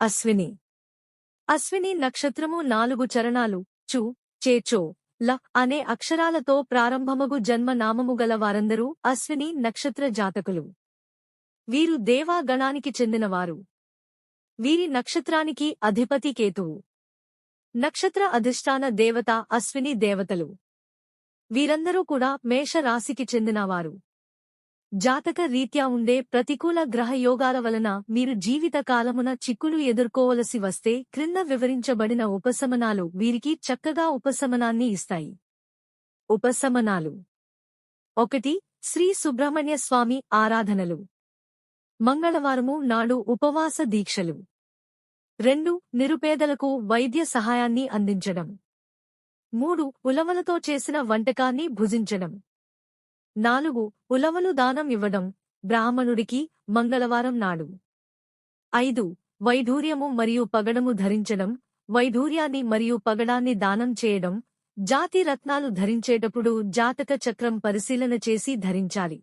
అశ్విని. అశ్విని నక్షత్రము నాలుగు చరణాలు చు చేచో ల అనే అక్షరాలతో ప్రారంభమగు జన్మ నామము గల వారందరూ అశ్విని నక్షత్ర జాతకులు. వీరు దేవా గణానికి చెందినవారు. వీరి నక్షత్రానికి అధిపతి కేతువు. నక్షత్ర అధిష్టాన దేవత అశ్విని దేవతలు. వీరందరూ కూడా మేష రాశికి చెందినవారు. జాతక రీత్యా ఉండే ప్రతికూల గ్రహ యోగాల వలన మీరు జీవిత కాలమున చిక్కులు ఎదుర్కోవలసి వస్తే క్రింద వివరించబడిన ఉపశమనాలు వీరికి చక్కగా ఉపశమనాన్ని ఇస్తాయి. ఉపశమనాలు. ఒకటి శ్రీ సుబ్రహ్మణ్య స్వామి ఆరాధనలు. మంగళవారము నాడు ఉపవాస దీక్షలు. రెండు నిరుపేదలకు వైద్య సహాయాన్ని అందించడం. మూడు ఉలవలతో చేసిన వంటకాన్ని భుజించడం. నాలుగు ఉలవలు దానం ఇవ్వడం బ్రాహ్మణుడికి మంగళవారం నాడు. ఐదు వైఢూర్యము మరియు పగడము ధరించడం వైఢూర్యాన్ని మరియు పగడాన్ని దానం చేయడం జాతి రత్నాలు ధరించేటప్పుడు జాతక చక్రం పరిశీలన చేసి ధరించాలి.